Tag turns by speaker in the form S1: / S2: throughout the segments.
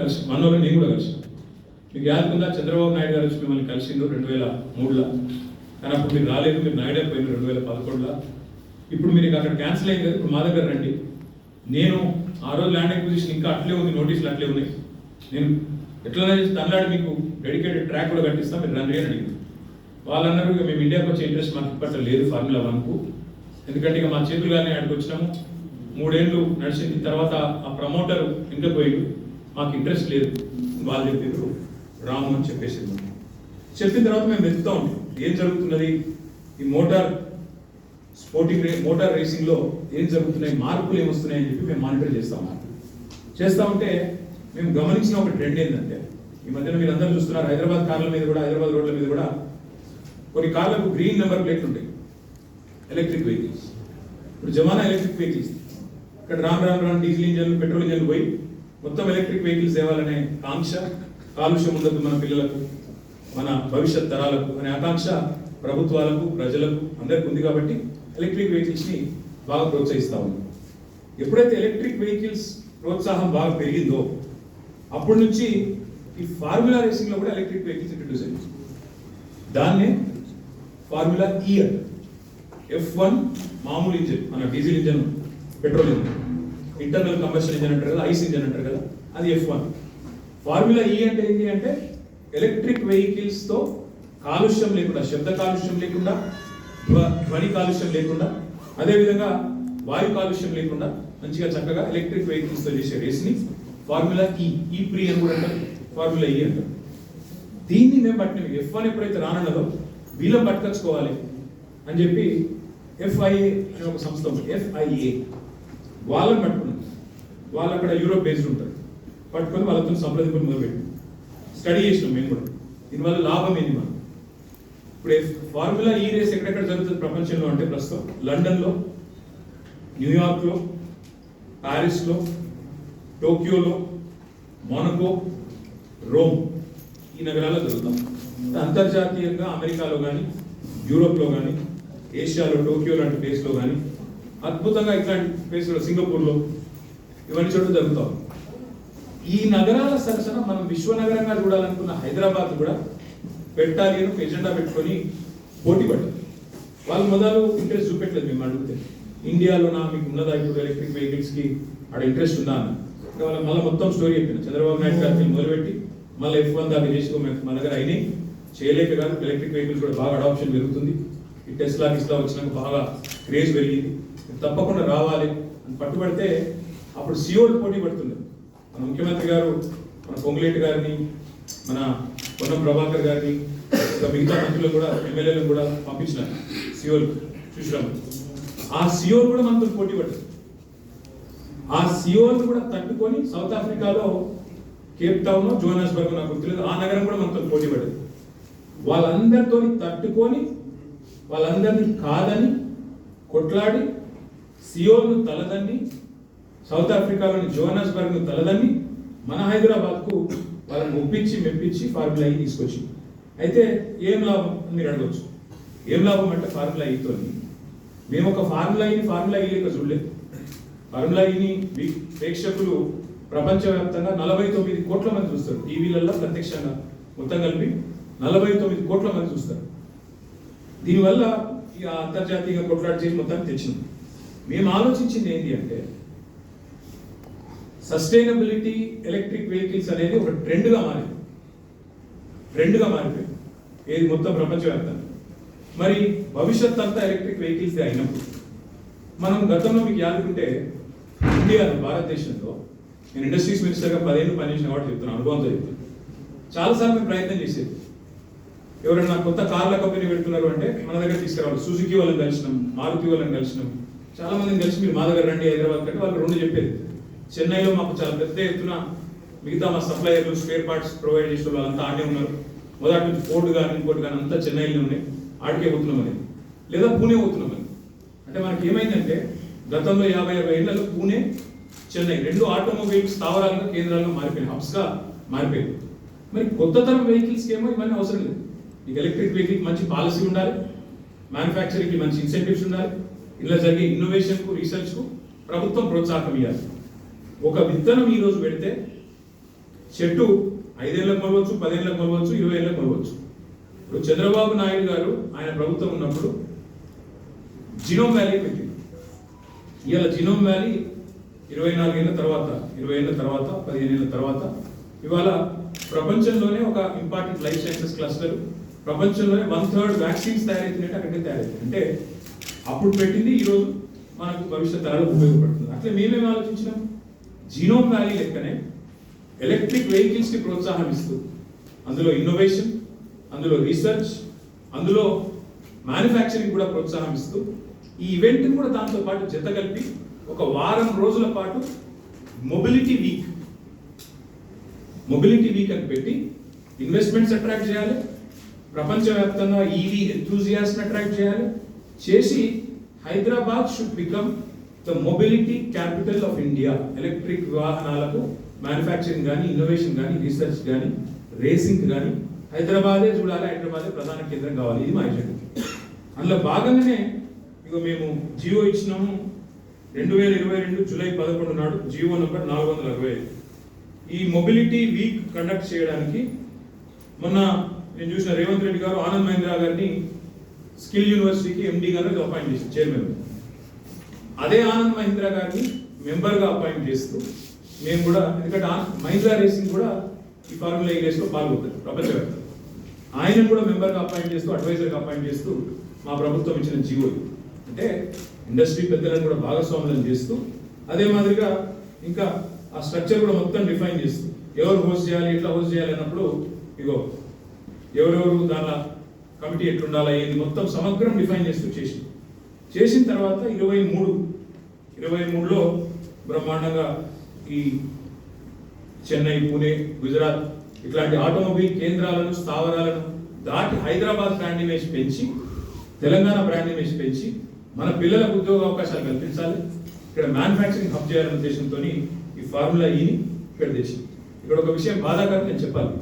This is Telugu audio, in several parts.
S1: కలిసి మనలో నేను కూడా కలిసి. మీకు యాదకుందా చంద్రబాబు నాయుడు గారు వచ్చి మిమ్మల్ని కలిసిండు రెండు వేల మూడులో. కానీ అప్పుడు మీరు రాలేదు మీరు నాయుడు అయిపోయింది రెండు వేల పదకొండులో. ఇప్పుడు మీరు అక్కడ క్యాన్సిల్ అయింది ఇప్పుడు మా దగ్గర రండి. నేను ఆ రోజు ల్యాండ్ ఎక్విజిషన్ ఇంకా అట్లే ఉంది నోటీసులు అట్లే ఉన్నాయి. నేను ఎట్లా తమిళనాడు మీకు డెడికేటెడ్ ట్రాక్ కూడా కట్టిస్తాం మీరు రండి అని అడిగింది. వాళ్ళు అన్నారు ఇక మేము ఇండియాకి వచ్చే ఇంట్రెస్ట్ మాకు ఇప్పట్లో లేదు ఫార్ములా వన్కు ఎందుకంటే ఇక మా చేతులు కానీ ఆడికి వచ్చినాము. మూడేళ్ళు నడిచింది తర్వాత ఆ ప్రమోటర్ ఇంకా పోయాడు. మాకు ఇంట్రెస్ట్ లేదు. వాళ్ళు చెప్పారు రాము అని చెప్పేసి చెప్పిన తర్వాత మేము వెతుకుతా ఉంటాం ఏం జరుగుతున్నది? ఈ మోటార్ స్పోర్టింగ్ రే మోటార్ రేసింగ్లో ఏం జరుగుతున్నాయి? మార్పులు ఏమొస్తున్నాయి అని చెప్పి మేము మానిటర్ చేస్తాం చేస్తా ఉంటే మేము గమనించిన ఒక ట్రెండ్ ఏంటంటే ఈ మధ్యన మీరు అందరూ చూస్తున్నారు హైదరాబాద్ కార్ల మీద కూడా హైదరాబాద్ రోడ్ల మీద కూడా కొన్ని కార్లకు గ్రీన్ నెంబర్ ప్లేట్లు ఉంటాయి. Electric vehicles. ఇప్పుడు జమానా ఎలక్ట్రిక్ వెహికల్స్. ఇక్కడ Ram Ram Ram diesel engine petrol ఇంజన్లు పోయి మొత్తం ఎలక్ట్రిక్ వెహికల్స్ తేవాలనే ఆంక్ష కాలుష్యం ఉండదు మన పిల్లలకు మన భవిష్యత్ తరాలకు అనే ఆకాంక్ష ప్రభుత్వాలకు ప్రజలకు అందరికీ ఉంది కాబట్టి ఎలక్ట్రిక్ వెహికల్స్ని బాగా ప్రోత్సహిస్తూ ఉంది ఎప్పుడైతే ఎలక్ట్రిక్ వెహికల్స్ ప్రోత్సాహం బాగా పెరిగిందో అప్పటి నుంచి ఈ ఫార్ములా రేసింగ్లో కూడా ఎలక్ట్రిక్ వెహికల్స్ ఇంట్రడ్యూస్ అయింది దాన్నే ఫార్ములా ఇయర్ ఎఫ్ వన్ మామూలు ఇంజిన్ మన diesel engine petrol engine internal combustion engine అంటారు కదా ఐస్ ఇంజన్ అంటారు కదా అది ఎఫ్ వన్ ఫార్ములా ఈ అంటే ఏంటి అంటే ఎలక్ట్రిక్ వెహికల్స్తో కాలుష్యం లేకుండా శబ్ద కాలుష్యం లేకుండా ధ్వని కాలుష్యం లేకుండా అదేవిధంగా వాయు కాలుష్యం లేకుండా మంచిగా చక్కగా ఎలక్ట్రిక్ వెహికల్స్తో చేసే రేస్ని ఫార్ములా ఈ ఈ ప్రీ అని కూడా అంటారు. ఫార్ములా ఈ e అంటారు. దీన్ని మేము పట్టిన ఎఫ్ వన్ ఎప్పుడైతే రానున్నదో వీళ్ళని పట్టుకొచ్చుకోవాలి అని చెప్పి ఎఫ్ఐఏ అనే ఒక సంస్థ ఉంది. ఎఫ్ఐఏ వాళ్ళని పట్టుకున్నాం. వాళ్ళు అక్కడ యూరోప్ బేస్డ్ ఉంటారు. పట్టుకొని వాళ్ళతో సంప్రదింపులు మొదలుపెట్టి. స్టడీ చేసినాం మేము కూడా. దీనివల్ల లాభం ఏంది మనం? ఇప్పుడు ఫార్ములా ఈ రేస్ ఎక్కడెక్కడ జరుగుతుంది ప్రపంచంలో అంటే ప్రస్తుతం? లండన్లో న్యూయార్క్లో ప్యారిస్లో టోక్యోలో మొనకో రోమ్ ఈ నగరాల్లో జరుగుతాం. అంతర్జాతీయంగా అమెరికాలో కానీ యూరోప్లో కానీ ఏషియాలో టోక్యో లాంటి ప్లేస్లో కానీ అద్భుతంగా ఇట్లాంటి ప్లేసులు సింగపూర్లో ఇవన్నీ చోట్ల జరుగుతాం. ఈ నగరాల సరసన మనం విశ్వనగరంగా చూడాలనుకున్న హైదరాబాద్ కూడా పెట్టాలి అని ఎజెండా పెట్టుకొని పోటీ పడ్డారు వాళ్ళు మొదలు ఇంట్రెస్ట్ చూపెట్టలేదు మేము అడిగితే. ఇండియాలో నా మీకు ఉన్నదా? ఇప్పుడు ఎలక్ట్రిక్ వెహికల్స్కి ఆడ ఇంట్రెస్ట్ ఉందా అని. వాళ్ళ మళ్ళీ మొత్తం స్టోరీ చెప్పిన. చంద్రబాబు నాయుడు గారికి మొదలుపెట్టి మళ్ళీ ఎఫ్ వన్ దాకా చేసి మా దగ్గర అయినాయి. చేయలేక కాదు ఎలక్ట్రిక్ వెహికల్స్ కూడా బాగా అడాప్షన్ పెరుగుతుంది. ఈ టెస్లా గిస్లా వచ్చినాక బాగా క్రేజ్ పెరిగింది. తప్పకుండా రావాలి. అని పట్టుబడితే అప్పుడు సియోలు పోటీ పడుతున్నారు మన ముఖ్యమంత్రి గారు మన పొంగులేటి గారిని మన పొన్నం ప్రభాకర్ గారిని ఇంకా మిగతా మంత్రులు కూడా ఎమ్మెల్యేలు కూడా పంపించినారు సియోల్ చూసినాము ఆ సీఓలు కూడా మనతో పోటీ పడ్డారు ఆ సియోల్ కూడా తట్టుకొని సౌత్ ఆఫ్రికాలో కేప్ టౌన్ జోహానస్బర్గ్ నాకు గుర్తులేదు. ఆ నగరం కూడా మనతో పోటీ పడ్డది వాళ్ళందరితో తట్టుకొని వాళ్ళందరినీ కాదని కొట్లాడి సియోల్ను తలదన్ని సౌత్ ఆఫ్రికాలోని జోహానస్బర్గ్ను తలదన్ని మన హైదరాబాద్కు వాళ్ళని ఒప్పించి మెప్పించి ఫార్ములా ఈ తీసుకొచ్చి. అయితే ఏం లాభం మీరు అడగచ్చు. ఏం లాభం అంటే ఫార్ములా e ఈతో మేము ఒక ఫార్ములా e ఈని ఫార్ములా ఈ లెక్క చూడలేదు. ఫార్ములా ఈని ప్రేక్షకులు ప్రపంచవ్యాప్తంగా నలభై తొమ్మిది కోట్ల మంది చూస్తారు. టీవీలలో ప్రత్యక్షంగా మొత్తం కలిపి నలభై తొమ్మిది కోట్ల మంది చూస్తారు. దీనివల్ల ఇక అంతర్జాతీయంగా కొట్లాడి చేసి మొత్తాన్ని తెచ్చింది మేము ఆలోచించింది ఏంటి అంటే సస్టైనబిలిటీ ఎలక్ట్రిక్ వెహికల్స్ అనేది ఒక ట్రెండ్గా మారింది. ట్రెండ్గా మారిపోయింది. ఏది మొత్తం ప్రపంచవ్యాప్తంగా. మరి భవిష్యత్ అంతా ఎలక్ట్రిక్ వెహికల్స్ అయినప్పుడు మనం గతంలో మీకు యాదుకుంటే ఇండియాలో భారతదేశంలో నేను ఇండస్ట్రీస్ మినిస్టర్గా పదిహేను పనిచేసిన కాబట్టి చెప్తున్నాను అనుభవంతో చెప్తున్నాను చాలాసార్లు మేము ప్రయత్నం చేసేది. ఎవరైనా కొత్త కార్ల కంపెనీ పెడుతున్నారు అంటే మన దగ్గర తీసుకురావాలి. సుజుకి వాళ్ళని కలిసినాం మారుతి వాళ్ళని కలిసినాం. చాలా మందిని కలిసి మీరు మా దగ్గర రండి హైదరాబాద్ కంటే వాళ్ళు రెండు చెప్పేది. చెన్నైలో మాకు చాలా పెద్ద ఎత్తున మిగతా మా సప్లయర్లు స్పేర్ పార్ట్స్ ప్రొవైడ్ చేసే వాళ్ళంతా ఆడే ఉన్నారు. మొదటి నుంచి ఫోర్డ్ కానీ ఇంకోటి కానీ అంతా చెన్నైలో ఉన్నాయి. ఆడికే పోతున్నాం అని. లేదా పూణే పోతున్నాం అని. అంటే మనకి ఏమైందంటే గతంలో యాభై అరవై ఏళ్ళలో పూణే చెన్నై రెండు ఆటోమొబైల్ స్థావరాలుగా కేంద్రాలుగా మారిపోయినాయి. హబ్స్గా మారిపోయింది. మరి కొత్త తరం వెహికల్స్కి ఏమో ఇవన్నీ అవసరం లేదు. మీకు ఎలక్ట్రిక్ వెహికల్ మంచి పాలసీ ఉండాలి. మ్యానుఫ్యాక్చరింగ్కి మంచి ఇన్సెంటివ్స్ ఉండాలి. ఇలా జరిగే ఇన్నోవేషన్కు రీసెర్చ్కు ప్రభుత్వం ప్రోత్సాహం ఇవ్వాలి ఒక విత్తనం ఈ రోజు పెడితే చెట్టు ఐదేళ్ళకు మొలవచ్చు పదేళ్ళకు మొలవచ్చు ఇరవై ఏళ్ళకు మొలవచ్చు ఇప్పుడు చంద్రబాబు నాయుడు గారు ఆయన ప్రభుత్వం ఉన్నప్పుడు జినోమ్ వ్యాలీ పెట్టింది. ఇవాళ జినోమ్ వ్యాలీ ఇరవై నాలుగేళ్ళ తర్వాత ఇరవై ఏళ్ళ తర్వాత పదిహేను ఏళ్ళ తర్వాత ఇవాళ ప్రపంచంలోనే ఒక ఇంపార్టెంట్ లైఫ్ సైన్సెస్ క్లస్టర్ ప్రపంచంలోనే వన్ థర్డ్ వ్యాక్సిన్స్ తయారైతున్నాయి అక్కడికి తయారైతుంది అంటే అప్పుడు పెట్టింది ఈరోజు మనకు భవిష్యత్ తరాలకు ఉపయోగపడుతుంది. అట్లా మేమేం ఆలోచించినాం? జీనోమ్ వ్యాలీ లెక్కనే ఎలక్ట్రిక్ వెహికల్స్కి ప్రోత్సాహం ఇస్తూ అందులో ఇన్నోవేషన్ అందులో రీసెర్చ్ అందులో మ్యానుఫ్యాక్చరింగ్ కూడా ప్రోత్సాహం ఇస్తూ ఈ ఈవెంట్ కూడా దాంతో పాటు జత కలిపి ఒక వారం రోజుల పాటు మొబిలిటీ వీక్ మొబిలిటీ వీక్ అని పెట్టి ఇన్వెస్ట్మెంట్స్ అట్రాక్ట్ చేయాలి ప్రపంచవ్యాప్తంగా ఈవీ ఎంతూజియాస్ని అట్రాక్ట్ చేయాలి చేసి Hyderabad should become the mobility capital of India electric వాహనాలకు మ్యానుఫ్యాక్చరింగ్ కానీ ఇన్నోవేషన్ కానీ రీసెర్చ్ కానీ రేసింగ్ కానీ హైదరాబాదే చూడాలి. హైదరాబాదే ప్రధాన కేంద్రం కావాలి. ఇది మా ఎజెండా అందులో భాగంగానే ఇక మేము జియో ఇచ్చినాము. రెండు వేల ఇరవై రెండు జూలై పదకొండు నాడు జియో నంబర్ నాలుగు వందల అరవై ఐదు. ఈ మొబిలిటీ వీక్ కండక్ట్ చేయడానికి మొన్న నేను చూసిన రేవంత్ రెడ్డి గారు ఆనంద్ మహేంద్ర గారిని స్కిల్ యూనివర్సిటీకి ఎండి గారు అపాయింట్ చేసి చైర్మన్ అదే ఆనంద్ మహేంద్ర గారిని మెంబర్గా అపాయింట్ చేస్తూ మేము కూడా ఎందుకంటే ఆ- మహీంద్రా రేసింగ్ కూడా ఈ ఫార్ములా ఈ రేస్లో పాల్గొంటారు ప్రపంచవ్యాప్తంగా ఆయన కూడా మెంబర్గా అపాయింట్ చేస్తూ అడ్వైజర్గా అపాయింట్ చేస్తూ మా ప్రభుత్వం ఇచ్చిన జీవో అంటే ఇండస్ట్రీ పెద్దలను కూడా భాగస్వాములను చేస్తూ అదే మాదిరిగా ఇంకా ఆ స్ట్రక్చర్ కూడా మొత్తం డిఫైన్ చేస్తూ ఎవరు హోస్ట్ చేయాలి ఎట్లా హోస్ట్ చేయాలి అన్నప్పుడు ఇగో ఎవరెవరు దానిలో కమిటీ ఎట్లుండాలా ఏంది? మొత్తం సమగ్రం డిఫైన్ చేస్తూ చేసి చేసిన తర్వాత ఇరవై మూడు ఇరవై మూడులో బ్రహ్మాండంగా ఈ చెన్నై పూణే గుజరాత్ ఇట్లాంటి ఆటోమొబైల్ కేంద్రాలను స్థావరాలను దాటి హైదరాబాద్ బ్రాండ్ ఇమేజ్ పెంచి తెలంగాణ బ్రాండ్ ఇమేజ్ పెంచి మన పిల్లలకు ఉద్యోగ అవకాశాలు కల్పించాలి. ఇక్కడ మ్యానుఫ్యాక్చరింగ్ హబ్ చేయాలనే ఉద్దేశంతో ఈ ఫార్ములా ఈని ఇక్కడ తెచ్చి ఇక్కడ ఒక విషయం బాధాకరం నేను చెప్పాలి.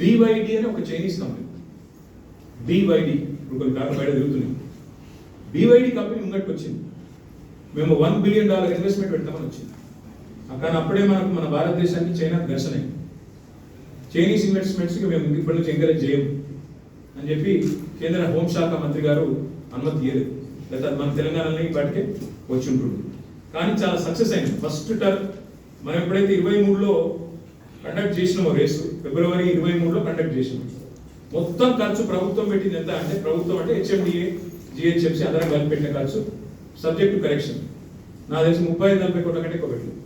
S1: డివైడి అని ఒక చైనీస్ కంపెనీ BYD ఇప్పుడు కొన్ని కారణం బయట తిరుగుతున్నాయి. BYD కంపెనీ ముంగట్కి వచ్చింది. మేము వన్ బిలియన్ డాలర్ ఇన్వెస్ట్మెంట్ పెడతామని వచ్చింది. కానీ అప్పుడే మనకు మన భారతదేశానికి చైనా ఘర్షణ అయింది. చైనీస్ ఇన్వెస్ట్మెంట్స్కి మేము ఇప్పటి నుంచి ఎంకరేజ్ చేయము అని చెప్పి కేంద్ర హోంశాఖ మంత్రి గారు అనుమతి ఇయ్యలేదు. లేదా మన తెలంగాణలో వాటికే వచ్చి ఉంటుంది. కానీ చాలా సక్సెస్ అయింది. ఫస్ట్ టర్మ్ మనం ఎప్పుడైతే ఇరవై మూడులో కండక్ట్ చేసినామో రేసు ఫిబ్రవరి ఇరవై మూడులో కండక్ట్ చేసినాం. మొత్తం ఖర్చు ప్రభుత్వం పెట్టింది ఎంత అంటే ప్రభుత్వం అంటే హెచ్ఎండిఏ జిహెచ్ఎంసీ అందరం కలిపి పెట్టిన ఖర్చు. సబ్జెక్ట్ కరెక్షన్ నా తెలిసి ముప్పై ఐదు నలభై కోట్ల కంటే ఎక్కువ పెట్టింది.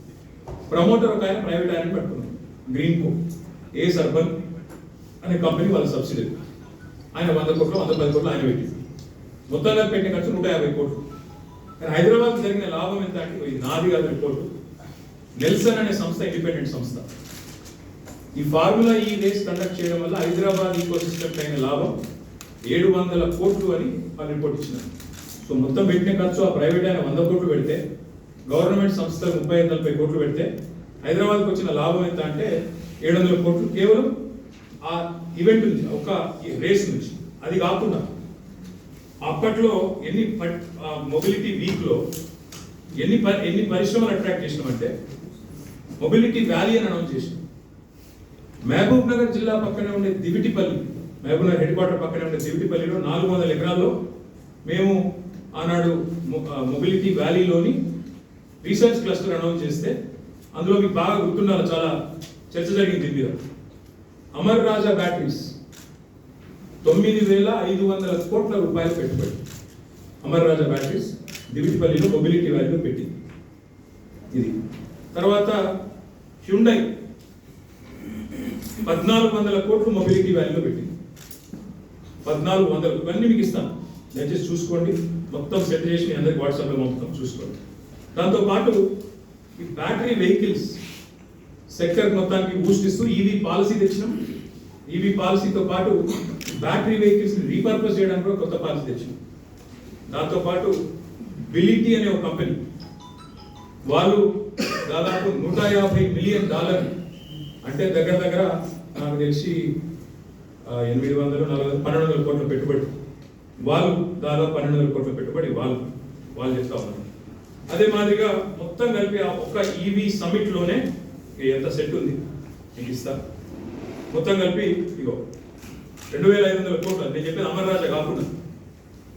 S1: ప్రమోటర్ ఒక ఆయన ప్రైవేట్ ఆయన పెట్టుకున్నాం గ్రీన్ కో ఏ సర్బన్ అనే కంపెనీ వాళ్ళ సబ్సిడీ ఆయన వంద కోట్లు వంద పది కోట్లు ఆయన పెట్టి మొత్తంగా పెట్టిన ఖర్చు నూట యాభై కోట్లు. కానీ హైదరాబాద్ జరిగిన లాభం ఎంత అంటే నాది కాదు రిపోర్టు నెల్సన్ అనే సంస్థ ఇండిపెండెంట్ సంస్థ. ఈ ఫార్ములా ఈ రేస్ కండక్ట్ చేయడం వల్ల హైదరాబాద్ ఈకో సిస్టమ్ అయిన లాభం ఏడు వందల కోట్లు అని వాళ్ళు రిపోర్ట్ ఇచ్చినారు. సో మొత్తం పెట్టిన ఖర్చు ఆ ప్రైవేట్ ఆయన వంద కోట్లు పెడితే గవర్నమెంట్ సంస్థలు ముప్పై ఐదు నలభై కోట్లు పెడితే హైదరాబాద్కి వచ్చిన లాభం ఎంత అంటే ఏడు వందల కోట్లు కేవలం ఆ ఈవెంట్ నుంచి ఒక రేస్ నుంచి. అది కాకుండా అప్పట్లో ఎన్ని మొబిలిటీ వీక్లో ఎన్ని ఎన్ని పరిశ్రమలు అట్రాక్ట్ చేసినామంటే మొబిలిటీ వ్యాలీ అని అనౌన్స్ చేసినాం. మహబూబ్ నగర్ జిల్లా పక్కనే ఉండే దివిటిపల్లి మహబూబ్ నగర్ హెడ్ క్వార్టర్ పక్కనే ఉండే దివిటిపల్లిలో నాలుగు వందల ఎకరాల్లో మేము ఆనాడు మొబిలిటీ వ్యాలీలోని రీసెర్చ్ క్లస్టర్ అనౌన్స్ చేస్తే అందులో మీకు బాగా గుర్తుండాలి చాలా చర్చ జరిగింది మీద. అమర్ రాజా బ్యాటరీస్ తొమ్మిది వేల ఐదు వందల కోట్ల రూపాయలు పెట్టుబడి. అమర్ రాజా బ్యాటరీస్ దివిటిపల్లిలో మొబిలిటీ వ్యాలీలో పెట్టింది. ఇది. తర్వాత హ్యుండై పద్నాలుగు వందల కోట్లు మొబిలిటీ వాల్యూలో పెట్టింది. పద్నాలుగు వందలు. ఇవన్నీ మీకు ఇస్తాను. దయచేసి చూసుకోండి. మొత్తం సెట్ చేసి మీ అందరికి వాట్సాప్లో మొత్తం చూసుకోండి. దాంతోపాటు ఈ బ్యాటరీ వెహికల్స్ సెక్టర్ మొత్తానికి బూస్ట్ ఇస్తూ ఈవీ పాలసీ తెచ్చినాం. ఈవీ పాలసీతో పాటు బ్యాటరీ వెహికల్స్ని రీపర్పస్ చేయడానికి కూడా కొత్త పాలసీ తెచ్చినాం. దాంతో పాటు బిలిటీ అనే ఒక కంపెనీ వాళ్ళు దాదాపు నూట యాభై మిలియన్ డాలర్ అంటే దగ్గర దగ్గర నాకు తెలిసి ఎనిమిది వందలు నలభై పన్నెండు వందల కోట్ల పెట్టుబడి. వాళ్ళు దాదాపు పన్నెండు వందల కోట్ల పెట్టుబడి వాళ్ళు వాళ్ళు చెప్తా ఉన్నారు. అదే మాదిరిగా మొత్తం కలిపి ఆ ఒక్క ఈవీ సమ్మిట్లోనే ఎంత సెట్ ఉంది. నేను ఇస్తా. మొత్తం కలిపి ఇగో రెండు వేల ఐదు వందల కోట్లు. నేను చెప్పేది అమర్ రాజా కాకుండా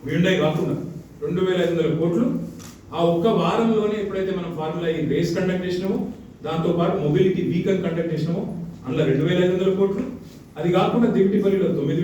S1: విండై కాకుండా రెండు వేల ఐదు వందల కోట్లు. ఆ ఒక్క వారంలోనే ఎప్పుడైతే మనం ఫార్ములా ఈ రేస్ కండక్ట్ చేసినామో దాంతో పాటు మొబిలిటీ వీకన్ కండక్ట్ చేసినామో అందులో రెండు వేల ఐదు వందల కోట్లు. అది కాకుండా దివిటిపల్లిలో తొమ్మిది